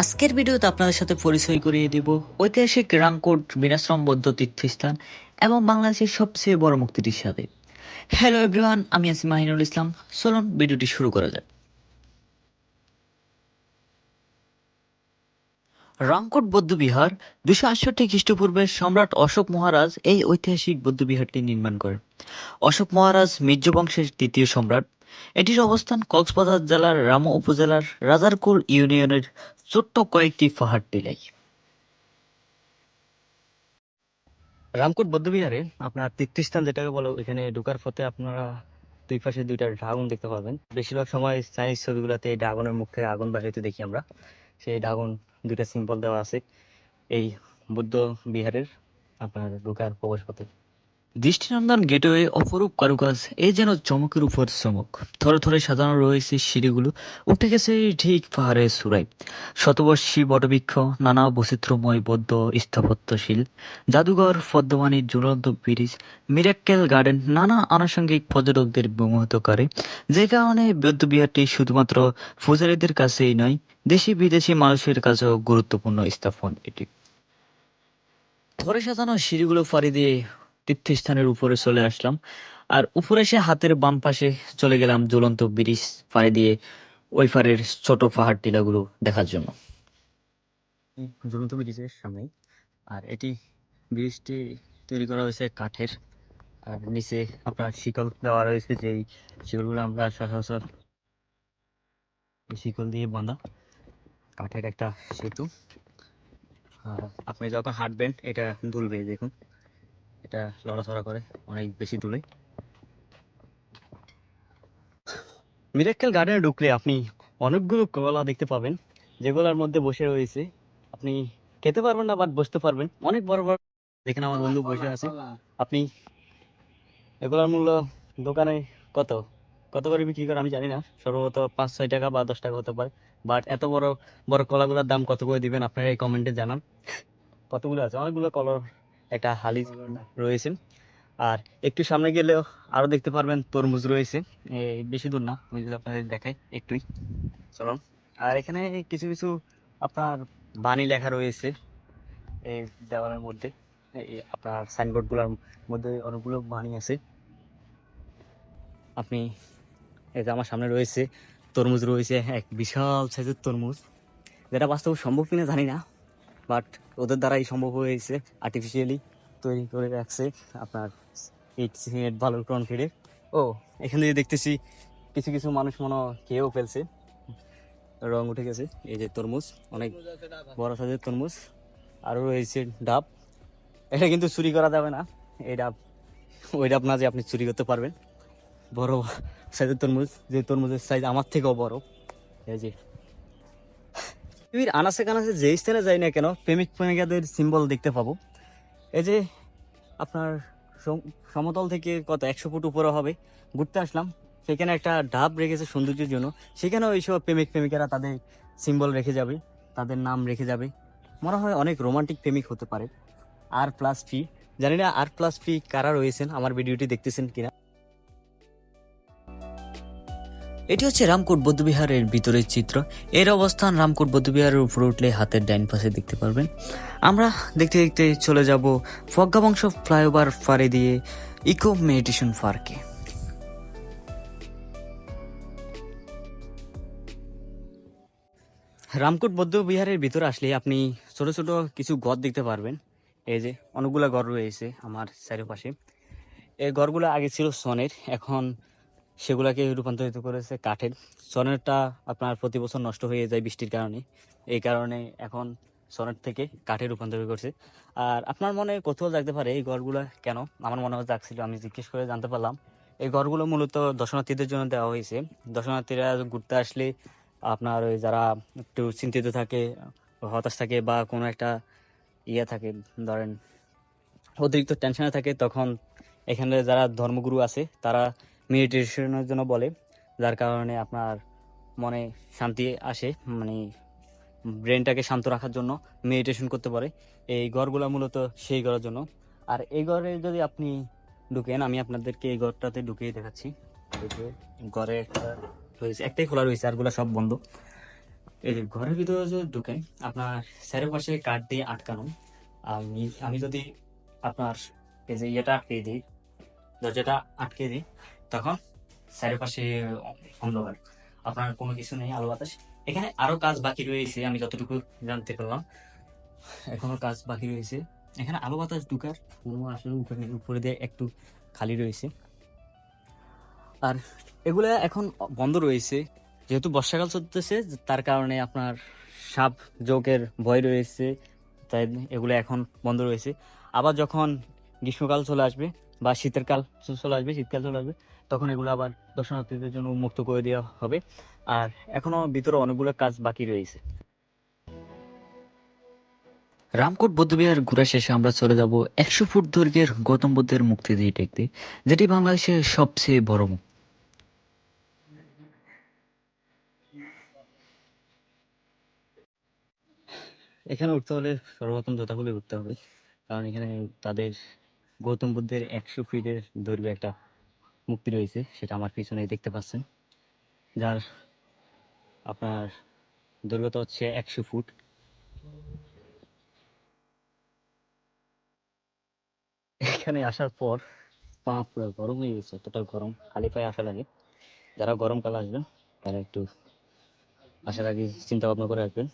আজকের ভিডিওতে আপনাদের সাথে পরিচয় করিয়ে দেব ঐতিহাসিক রামকোট বিনাশ্রম বৌদ্ধ তীর্থস্থান এবং বাংলাদেশের সবচেয়ে বড় মুক্তিটির সাথে। হ্যালো এভরিওয়ান আমি আছি মাহিনুল ইসলাম। চলুন ভিডিওটি শুরু করা যাক। রামকোট বৌদ্ধবিহার দুশো আটষট্টি খ্রিস্টপূর্বে সম্রাট অশোক মহারাজ এই ঐতিহাসিক বৌদ্ধবিহারটি নির্মাণ করেন। অশোক মহারাজ মির্জ বংশের তৃতীয় সম্রাট এটির অবস্থান কক্সবাজার জেলার রামু উপজেলার রাজারকুল ইউনিয়নের ছোট্ট কয়েকটি পাহাড় টিলায় রামকোট বৌদ্ধবিহারে আপনার তীর্থস্থান যেটাকে বলো এখানে ঢোকার পথে আপনারা দুই পাশে দুইটা ড্রাগন দেখতে পাবেন। বেশিরভাগ সময় চাইনিজ ছবিগুলোতে এই ড্রাগনের মুখ থেকে আগুন বাহিতে দেখি আমরা। সেই ড্রাগন দুইটা সিম্বল দেওয়া আছে এই বুদ্ধ বিহারের আপনার ঢোকার প্রবেশ পথে দৃষ্টিনন্দন গেটওয়ে অপরূপ কারুকাজ এই যেন চমকের উপর চমক। থরে থরে সাজানো রয়েছে সিঁড়িগুলো, উঠে গেছে ঠিক পাহাড়ের চূড়ায় শতবর্ষী বটবৃক্ষ, নানা বৈচিত্র্যময় বৌদ্ধ স্থাপত্যশীল, জাদুঘর পদ্মবাণীর ঝুলন্ত ব্রিজ, মিরাক্কেল গার্ডেন, নানা আনুষঙ্গিক পর্যটকদের বিমোহিত করে। যে কারণে বৌদ্ধবিহারটি শুধুমাত্র পূজারীদের কাছেই নয়, দেশি বিদেশি মানুষের কাছেও গুরুত্বপূর্ণ স্থাপন এটি। ধরে সাজানো সিঁড়িগুলো ফাড়ি দিয়ে তীর্থস্থানের উপরে চলে আসলাম। আর উপরে এসে হাতের বাম পাশে চলে গেলাম জ্বলন্ত ব্রিজ পাড়ি দিয়ে ওই পাড়ের ছোট পাহাড় টিলাগুলো দেখার জন্য। ঝুলন্ত ব্রিজের সামনেই। আর এটি ব্রিজটি তৈরি করা হয়েছে কাঠের। আর নিচে আপনার শিকল দেওয়া রয়েছে যেই শিকলগুলো আমরা সচরাচর শিকল দিয়ে বাঁধা। কাঠের একটা সেতু। আর আপনি যখন হাঁটবেন, এটা দুলবে, দেখুন। এটা লড়াচড়া করে অনেক বেশি দুলে মিরাক্কেল গার্ডেনে ঢুকলে আপনি অনেকগুলো কলা দেখতে পাবেন। যেগুলোর মধ্যে বসে রয়েছে। আপনি খেতে পারবেন না, বাট বসতে পারবেন। অনেক বড় বড় যেখানে আমার বন্ধু বসে আছে। আপনি এগুলোর মূল্য দোকানে কত? কত করে বিক্রি করে আমি জানি না। সর্বত পাঁচ, ছয় টাকা বা দশ টাকা হতে পারে। বাট এত বড় বড় কলাগুলোর দাম কত করে দিবেন? আপনারা এই কমেন্টে জানান। কতগুলো আছে? অনেকগুলো কলার একটা হালি রয়েছে। আর একটু সামনে গেলেও আরও দেখতে পারবেন তরমুজ রয়েছে। বেশি দূর না, আমি যদি আপনাদের দেখাই একটুই। চলুন। আর এখানে কিছু কিছু আপনার বাণী লেখা রয়েছে এই দেওয়ালের মধ্যে। এই আপনার সাইনবোর্ডগুলোর মধ্যে অনেকগুলো বাণী আছে। আপনি, এই যে আমার সামনে রয়েছে তরমুজ, রয়েছে এক বিশাল সাইজের তরমুজ। যেটা বাস্তব সম্ভব কিনা জানি না। বাট ওদের দ্বারাই সম্ভব হয়েছে আর্টিফিশিয়ালি তৈরি করে রাখছে আপনার এইট সিমেন্ট বালুর কনক্রিটে ও, এখান দেখতেছি কিছু কিছু মানুষ মনে খেয়েও ফেলছে। রং উঠে গেছে, এই যে তরমুজ, অনেক বড় সাইজের তরমুজ। আরও রয়েছে ডাব। এটা কিন্তু চুরি করা যাবে না। এই ডাব, ওই ডাব না যে আপনি চুরি করতে পারবেন। বড় সাইজের তরমুজ, যে তরমুজের সাইজ আমার থেকেও বড়। এই যে পৃথিবীর আনাচে কানাচে যে স্থানে যাই না কেন, প্রেমিক প্রেমিকাদের সিম্বল দেখতে পাবো। এই যে আপনার সমতল থেকে কত একশো ফুট উপরে হবে, ঘুরতে আসলাম। সেখানে একটা ডাব রেখেছে সৌন্দর্যের জন্য। সেখানেও এইসব প্রেমিক প্রেমিকারা তাদের সিম্বল রেখে যাবে, তাদের নাম রেখে যাবে। মনে হয় অনেক রোমান্টিক প্রেমিক হতে পারে। আর প্লাস ফি জানি না আর প্লাস ফি কারা রয়েছেন, আমার ভিডিওটি দেখতেছেন কিনা। এটি হচ্ছে রামকোট বৌদ্ধবিহারের ভিতরের চিত্র। এর অবস্থান রামকোট বৌদ্ধবিহারের উপরে উঠলে হাতের ডাইন পাশে দেখতে পারবেন। আমরা দেখতে দেখতে চলে যাব প্রজ্ঞাবংশ ফ্লাইওভার পাড়ে দিয়ে ইকো মেডিটেশন পার্কে। রামকোট বৌদ্ধ বিহারের ভিতরে আসলে আপনি ছোট ছোট কিছু ঘর দেখতে পারবেন। এই যে অনেকগুলা ঘর রয়েছে আমার চারিপাশে। এই ঘরগুলো আগে ছিল সনের, এখন সেগুলাকে রূপান্তরিত করেছে কাঠের। সনেরটা আপনার প্রতি বছর নষ্ট হয়ে যায় বৃষ্টির কারণে। এই কারণে এখন সনের থেকে কাঠে রূপান্তরিত করছে। আর আপনার মনে কৌতূহল জাগতে পারে এই ঘরগুলো কেন? আমার মনে হয় জাগছিল, আমি জিজ্ঞেস করে জানতে পারলাম। এই ঘরগুলো মূলত দর্শনার্থীদের জন্য দেওয়া হয়েছে। দর্শনার্থীরা ঘুরতে আসলে আপনার ওই যারা একটু চিন্তিত থাকে, হতাশ থাকে বা কোনো একটা ইয়ে থাকে, ধরেন অতিরিক্ত টেনশনে থাকে, তখন এখানে যারা ধর্মগুরু আছে, তারা মেডিটেশনের জন্য বলে, যার কারণে আপনার মনে শান্তি আসে মানে ব্রেনটাকে শান্ত রাখার জন্য মেডিটেশন করতে পারে। এই ঘরগুলো মূলত সেই ঘরের জন্য। আর এই ঘরে যদি আপনি ঢুকেন, আমি আপনাদেরকে এই ঘরটাতে ঢুকিয়ে দেখাচ্ছি। ঘরে একটা রয়েছে, একটাই খোলা রয়েছে আরগুলো সব বন্ধ। এই যে ঘরের ভিতরে যে ঢুকেন, আপনার চারিপাশে কাঠ দিয়ে আটকানো। আমি আমি যদি আপনার এই যে ইয়েটা আটকে দিই, দরজাটা আটকে দিই তখন চারিপাশে অন্ধকার। আপনার কোনো কিছু নেই, আলো বাতাস। এখানে আরও কাজ বাকি রয়েছে, আমি যতটুকু জানতে পারলাম এখনও কাজ বাকি রয়েছে। এখানে আলো বাতাস ঢুকার কোনো আসলে উপরে। উপরে দিয়ে একটু খালি রয়েছে। আর এগুলা এখন বন্ধ রয়েছে। যেহেতু বর্ষাকাল চলতেছে, তার কারণে আপনার সাপ যোগের ভয় রয়েছে, তাই এগুলো এখন বন্ধ রয়েছে। আবার যখন গ্রীষ্মকাল চলে আসবে বা শীতের কাল চলে আসবে শীতকাল চলে আসবে তখন এগুলো আবার দর্শনার্থীদের জন্য উন্মুক্ত করে দেওয়া হবে। আর এখনও ভিতরে অনেকগুলো কাজ বাকি রয়েছে। রামকোট বৌদ্ধবিহার ঘোরা শেষে আমরা চলে যাব একশো ফুট দৈর্ঘ্যের গৌতম বুদ্ধের মুক্তিদিয়ে দেখতে যেটি বাংলাদেশের সবচেয়ে বড় মুখ এখানে উঠতে হলে সর্বপ্রথম জোতাগুলি উঠতে হবে কারণ এখানে তাদের গৌতম বুদ্ধের একশো ফিটের দৈর্ঘ্য একটা মুক্তি রয়েছে, সেটা আমার পিছনে দেখতে পাচ্ছেন। যার আপনার দৈর্ঘ্যতা হচ্ছে একশো ফুট। এখানে আসার পর, পা পুরো গরম হয়ে গেছে, এতটা গরম, খালি পায়ে আসা লাগে। যারা গরমকাল আসবেন, তারা একটু আসার আগে চিন্তা ভাবনা করে রাখবেন।